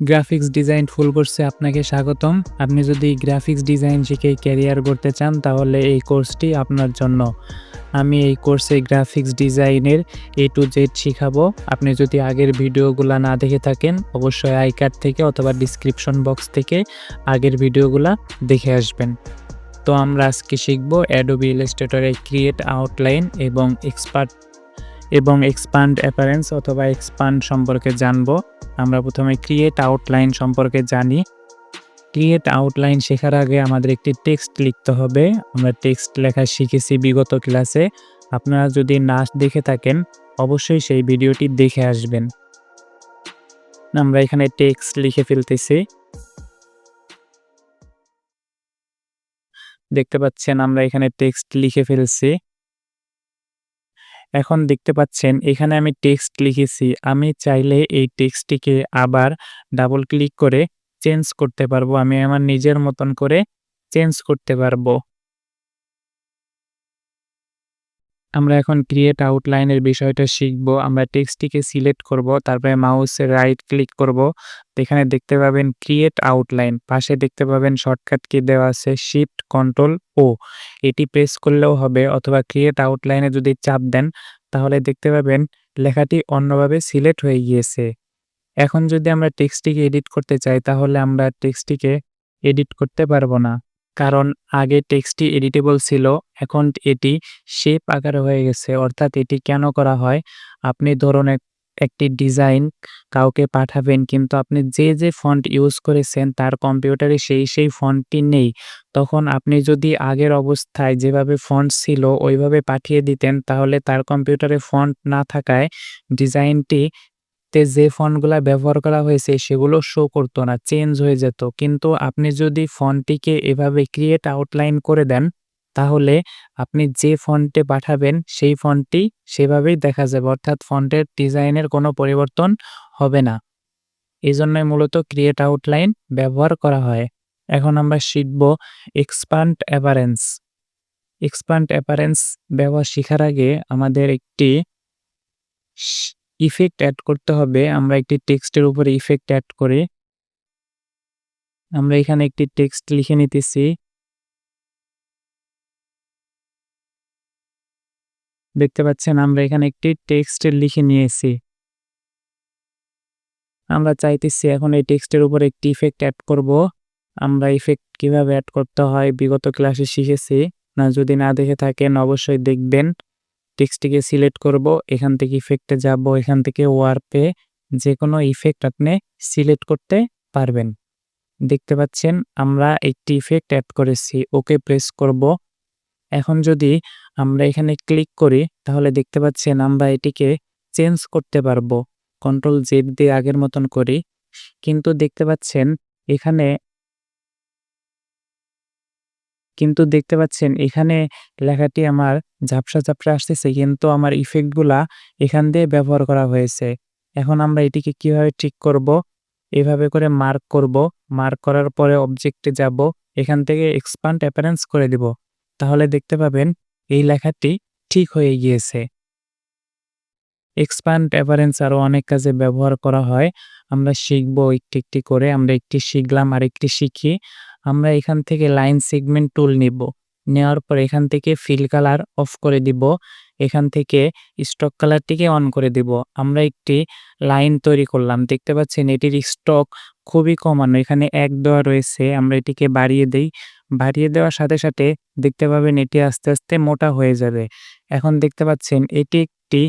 Graphics design ফুল কোর্সে আপনাকে স্বাগতম। আপনি যদি গ্রাফিক্স ডিজাইন শিখে ক্যারিয়ার করতে চান, তাহলে এই কোর্সটি আপনার জন্য। আমি এই কোর্সে গ্রাফিক্স ডিজাইনের এ টু জেড শিখাবো। আপনি যদি আগের ভিডিওগুলো না দেখে থাকেন, অবশ্যই আই কার্ড থেকে অথবা ডিসক্রিপশন বক্স থেকে আগের ভিডিওগুলো দেখে আসবেন। তো আমরা আজকে শিখব অ্যাডোবি ইলাস্ট্রেটরে ক্রিয়েট আউটলাইন এবং এক্সপার্ট এবং এক্সপান্ড অ্যাপারেন্স অথবা এক্সপান্ড সম্পর্কে জানব। আমরা প্রথমে ক্রিয়েট আউটলাইন সম্পর্কে জানি। ক্রিয়েট আউটলাইন শেখার আগে আমাদের একটি টেক্সট লিখতে হবে। আমরা টেক্সট লেখা শিখেছি বিগত ক্লাসে আপনারা যদি না দেখে থাকেন, অবশ্যই সেই ভিডিওটি দেখে আসবেন। আমরা এখানে টেক্সট লিখে ফেলতেছি। দেখতে পাচ্ছেন আমরা এখানে টেক্সট লিখে ফেলছি। এখন দেখতে পাচ্ছেন, এখানে আমি টেক্সট লিখেছি। আমি চাইলে এই টেক্সটটিকে আবার ডাবল ক্লিক করে চেঞ্জ করতে পারব। আমি আমার নিজের মতন করে চেঞ্জ করতে পারব। আমরা এখন ক্রিয়েট আউটলাইনের বিষয়টা শিখব, আমরা টেক্সটটিকে সিলেক্ট করব, তারপরে মাউসে রাইট ক্লিক করব। এখানে দেখতে পাবেন ক্রিয়েট আউটলাইন পাশে দেখতে পাবেন শর্টকাট কি দেওয়া আছে শিফট কন্ট্রোল ও এটি প্রেস করলেও হবে অথবা ক্রিয়েট আউটলাইনে যদি চাপ দেন, তাহলে দেখতে পাবেন লেখাটি অন্যভাবে সিলেক্ট হয়ে গিয়েছে। এখন যদি আমরা টেক্সটটিকে এডিট করতে চাই, তাহলে আমরা টেক্সটটিকে এডিট করতে পারব না। কারণ আগে টেক্সটটি এডিটেবল ছিল, এখন এটি শেপ আকারে হয়ে গেছে। অর্থাৎ এটি কেন করা হয়? আপনি ধরুন একটি ডিজাইন কাউকে পাঠাবেন, কিন্তু আপনি যে যে ফন্ট ইউজ করেছেন, তার কম্পিউটারে সেই সেই ফন্টটি নেই। তখন আপনি যদি আগের অবস্থায় যেভাবে ফন্ট ছিল, ওইভাবে পাঠিয়ে দিতেন, তাহলে তার কম্পিউটারে ফন্ট না থাকায় ডিজাইনটি তে যে ফন্টগুলা ব্যবহার করা হয়েছে সেগুলো শো করতো না চেঞ্জ হয়ে যেত। কিন্তু আপনি যদি ফন্টটিকে এভাবে ক্রিয়েট আউটলাইন করে দেন, তাহলে আপনি যে ফন্টে পাঠাবেন, সেই ফন্টটি সেভাবেই দেখা যাবে। অর্থাৎ ফন্টের ডিজাইনের কোনো পরিবর্তন হবে না। এই জন্যই মূলত ক্রিয়েট আউটলাইন ব্যবহার করা হয়। এখন আমরা শিখব এক্সপান্ড অ্যাপারেন্স এক্সপান্ড অ্যাপারেন্স ব্যবহার শেখার আগে আমাদের একটি ইফেক্ট অ্যাড করতে হবে। আমরা একটি টেক্সটের উপরে ইফেক্ট অ্যাড করে আমরা এখানে একটি টেক্সট লিখে নিতেছি। দেখতে পাচ্ছেন, আমরা এখানে একটি টেক্সট লিখে নিয়েছি। আমরা চাইতেছি এখন এই টেক্সটের উপর একটি ইফেক্ট অ্যাড করব। আমরা ইফেক্ট কীভাবে অ্যাড করতে হয়, বিগত ক্লাসে শিখেছি। না যদি না দেখে থাকেন, অবশ্যই দেখবেন। টেক্সটটিকে সিলেক্ট করব, এখান থেকে ইফেক্টে যাব, এখান থেকে ওয়ার্পে যে কোনো ইফেক্ট আপনি সিলেক্ট করতে পারবেন। দেখতে পাচ্ছেন, আমরা একটি ইফেক্ট অ্যাড করেছি ওকে প্রেস করব। এখন যদি আমরা এখানে ক্লিক করি, তাহলে দেখতে পাচ্ছেন আমরা এটিকে চেঞ্জ করতে পারব। কন্ট্রোল জেড দিয়ে আগের মতন করি। কিন্তু দেখতে পাচ্ছেন, এখানে কিন্তু দেখতে পাচ্ছেন, এখানে লেখাটি আমার ঝাপসা ঝাপসা আসতেছে, কিন্তু আমার ইফেক্টগুলা এখান দিয়ে ব্যবহার করা হয়েছে। এখন আমরা এটিকে কীভাবে ঠিক করব? এভাবে করে মার্ক করব। মার্ক করার পরে অবজেক্টে যাব। এখান থেকে এক্সপান্ড অ্যাপারেন্স করে দিব। তাহলে দেখতে পাবেন, এই লেখাটি ঠিক হয়ে গিয়েছে। এক্সপান্ড অ্যাপারেন্স আরও অনেক কাজে ব্যবহার করা হয়। আমরা শিখব একটি একটি করে, আমরা একটি শিখলাম আর একটি শিখি। আমরা এখান থেকে লাইন সেগমেন্ট টুল নিব। নেওয়ার পর এখান থেকে ফিল কালার অফ করে দিব। এখান থেকে স্টক কালারটিকে অন করে দিব। আমরা একটি লাইন তৈরি করলাম। দেখতে পাচ্ছেন, এটির স্টক খুবই কমানো এখানে এক দেওয়া রয়েছে। আমরা এটিকে বাড়িয়ে দেই। বাড়িয়ে দেওয়ার সাথে সাথে দেখতে পাবেন, এটি আস্তে আস্তে মোটা হয়ে যাবে। এখন দেখতে পাচ্ছেন, এটি একটি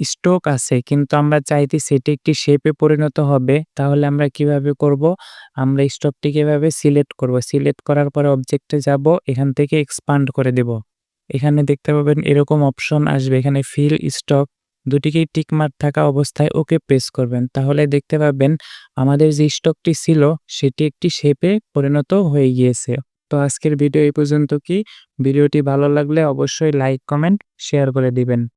স্টোক আছে, কিন্তু আমরা চাইতেছি সেটি একটি শেপে পরিণত হবে, তাহলে আমরা কীভাবে করব? আমরা স্টকটিকে এভাবে সিলেক্ট করব। সিলেক্ট করার পরে অবজেক্টে যাব, এখান থেকে এক্সপান্ড করে দেব। এখানে দেখতে পাবেন এরকম অপশন আসবে, এখানে ফিল স্টক দুটিকেই টিকমার্ক থাকা অবস্থায় ওকে প্রেস করবেন। তাহলে দেখতে পাবেন আমাদের যে স্টকটি ছিল, সেটি একটি শেপে পরিণত হয়ে গিয়েছে। তো আজকের ভিডিও এই পর্যন্ত কি? ভিডিওটি ভালো লাগলে অবশ্যই লাইক কমেন্ট শেয়ার করে দিবেন।